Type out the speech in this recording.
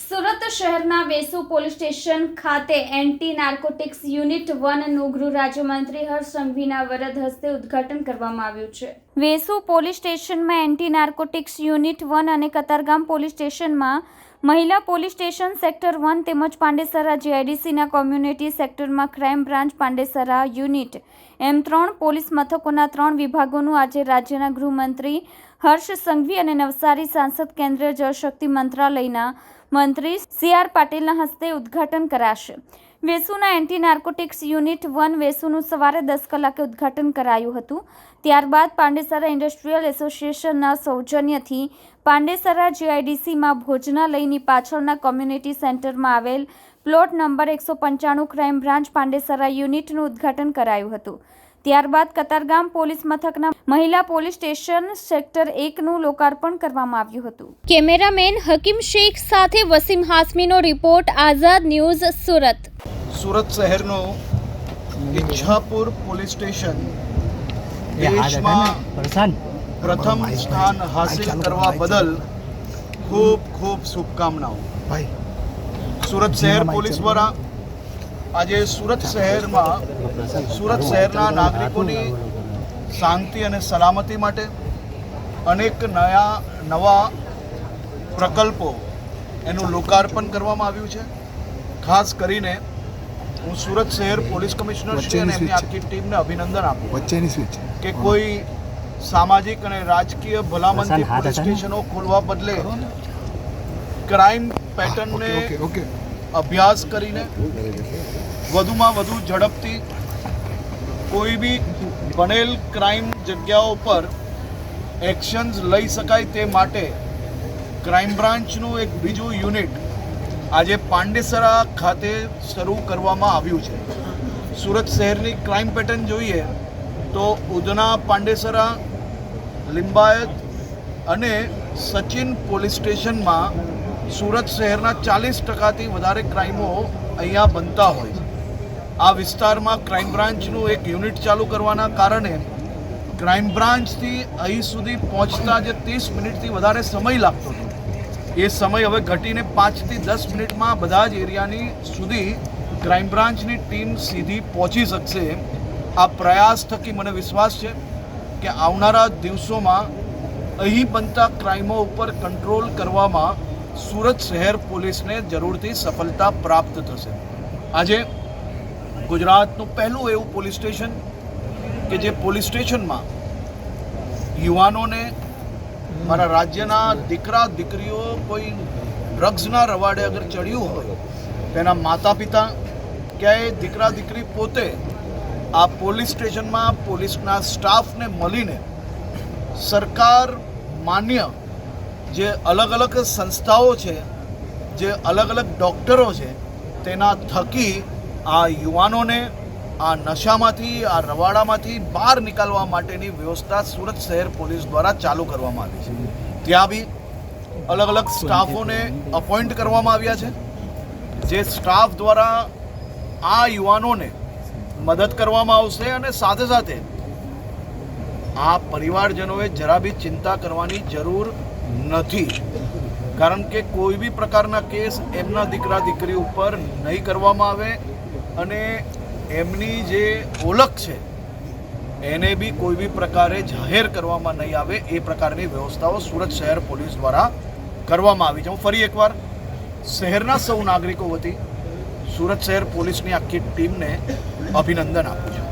સુરત શહેરના Vesu police station ખાતે anti narcotics unit વનનું ગૃહ રાજ્યમંત્રી હર્ષ સંઘવીના વરદ હસ્તે ઉદ્ઘાટન કરવામાં આવ્યું છે. વેસુ પોલીસ સ્ટેશનમાં એન્ટી નાર્કોટિક્સ યુનિટ વન અને કતારગામ પોલીસ સ્ટેશનમાં મહિલા પોલીસ સ્ટેશન સેક્ટર વન તેમજ પાંડેસરા જીઆઈડીસીના કોમ્યુનિટી સેક્ટરમાં ક્રાઇમ બ્રાન્ચ પાંડેસરા યુનિટ એમ ત્રણ પોલીસ મથકોના ત્રણ વિભાગોનું આજે રાજ્યના ગૃહમંત્રી હર્ષ સંઘવી અને નવસારી સાંસદ કેન્દ્રીય જળશક્તિ મંત્રાલયના મંત્રી સી આર પાટીલના હસ્તે ઉદ્ઘાટન કરાશે. વેસુના એન્ટી નાર્કોટિક્સ યુનિટ વન વેસુનું સવારે દસ કલાકે ઉદ્ઘાટન કરાયું હતું. ત્યારબાદ પાંડેસરા ઇન્ડસ્ટ્રીયલ એસોસિએશનના સૌજન્યથી પાંડેસરા જીઆઈડીસીમાં ભોજનાલયની પાછળના કોમ્યુનિટી સેન્ટરમાં આવેલ પ્લોટ નંબર એકસો પંચાણું ક્રાઇમ બ્રાન્ચ પાંડેસરા યુનિટનું ઉદ્ઘાટન કરાયું હતું. ત્યારબાદ કતારગામ પોલીસ મથકના મહિલા પોલીસ સ્ટેશન સેક્ટર એકનું લોકાર્પણ કરવામાં આવ્યું હતું. કેમેરામેન હકીમ શેખ સાથે વસીમ હાસમીનો રિપોર્ટ, આઝાદ ન્યૂઝ સુરત. સુરત શહેરનું ઈચ્છાપુર પોલીસ સ્ટેશન દેશમાં પ્રથમ સ્થાન હાસિલ કરવા બદલ ખૂબ ખૂબ શુભકામનાઓ. સુરત શહેર પોલીસ દ્વારા આજે સુરત શહેરમાં સુરત શહેરના નાગરિકોની શાંતિ અને સલામતી માટે અનેક નયા નવા પ્રકલ્પો એનું લોકાર્પણ કરવામાં આવ્યું છે. ખાસ કરીને હું સુરત શહેર પોલીસ કમિશનર છું અને એમની આખી ટીમને અભિનંદન આપું વચ્ચેની સ્વિચ કે કોઈ સામાજિક અને રાજકીય ભલામણથી પોલીસ સ્ટેશનો ખોલવા બદલે ક્રાઇમ પેટર્નને અભ્યાસ કરીને વધુમાં વધુ ઝડપથી કોઈ બી બનેલ ક્રાઇમ જગ્યાઓ પર એક્શન્સ લઈ શકાય તે માટે ક્રાઇમ બ્રાન્ચનું એક બીજું યુનિટ આજે પાંડેસરા ખાતે શરૂ કરવામાં આવ્યું છે. સુરત શહેરની ક્રાઇમ પેટર્ન જોઈએ તો ઉધના પાંડેસરા, લિંબાયત અને સચિન પોલીસ સ્ટેશનમાં સુરત શહેરના ચાલીસ ટકાથી વધારે ક્રાઇમો અહીંયા બનતા હોય છે. આ વિસ્તારમાં ક્રાઇમ બ્રાન્ચનું એક યુનિટ ચાલુ કરવાના કારણે ક્રાઇમ બ્રાન્ચથી અહીં સુધી પહોંચતા જે ત્રીસ મિનિટથી વધારે સમય લાગતો હતો. એ સમય હવે ઘટીને પાંચથી દસ મિનિટમાં બધા જ એરિયાની સુધી ક્રાઇમ બ્રાન્ચની ટીમ સીધી પહોંચી શકશે. આ પ્રયાસ થકી મને વિશ્વાસ છે કે આવનારા દિવસોમાં અહીં બનતા ક્રાઇમો ઉપર કંટ્રોલ કરવામાં સુરત શહેર પોલીસને જરૂરથી સફળતા પ્રાપ્ત થશે. આજે ગુજરાતનું પહેલું એવું પોલીસ સ્ટેશન કે જે પોલીસ સ્ટેશનમાં યુવાનોને મારા રાજ્યના દીકરા, દીકરીઓ કોઈ ડ્રગ્સના રવાડે અગર ચડ્યું હોય તેના માતા પિતા ક્યાંય દીકરા, દીકરી પોતે આ પોલીસ સ્ટેશનમાં પોલીસના સ્ટાફને મળીને સરકાર માન્ય જે અલગ અલગ સંસ્થાઓ છે, જે અલગ અલગ ડૉક્ટરો છે, તેના થકી આ યુવાનોને આ નશામાંથી, આ રવાડામાંથી બહાર નીકળવા માટેની વ્યવસ્થા સુરત શહેર પોલીસ દ્વારા ચાલુ કરવામાં આવી છે. ત્યાં બી અલગ અલગ સ્ટાફોને અપોઇન્ટ કરવામાં આવ્યા છે, જે સ્ટાફ દ્વારા આ યુવાનોને મદદ કરવામાં આવશે અને સાથે સાથે આ પરિવારજનોએ જરા બી ચિંતા કરવાની જરૂર નથી, કારણ કે કોઈ બી પ્રકારના કેસ એમના દીકરા દીકરી ઉપર નહીં કરવામાં આવે અને એમની જે ઓળખ છે, એને બી કોઈ બી પ્રકારે જાહેર કરવામાં નહીં આવે, એ પ્રકારની વ્યવસ્થાઓ સુરત શહેર પોલીસ દ્વારા કરવામાં આવી છે. હું ફરી એકવાર શહેરના સૌ નાગરિકો વતી સુરત શહેર પોલીસની આખી ટીમને અભિનંદન આપું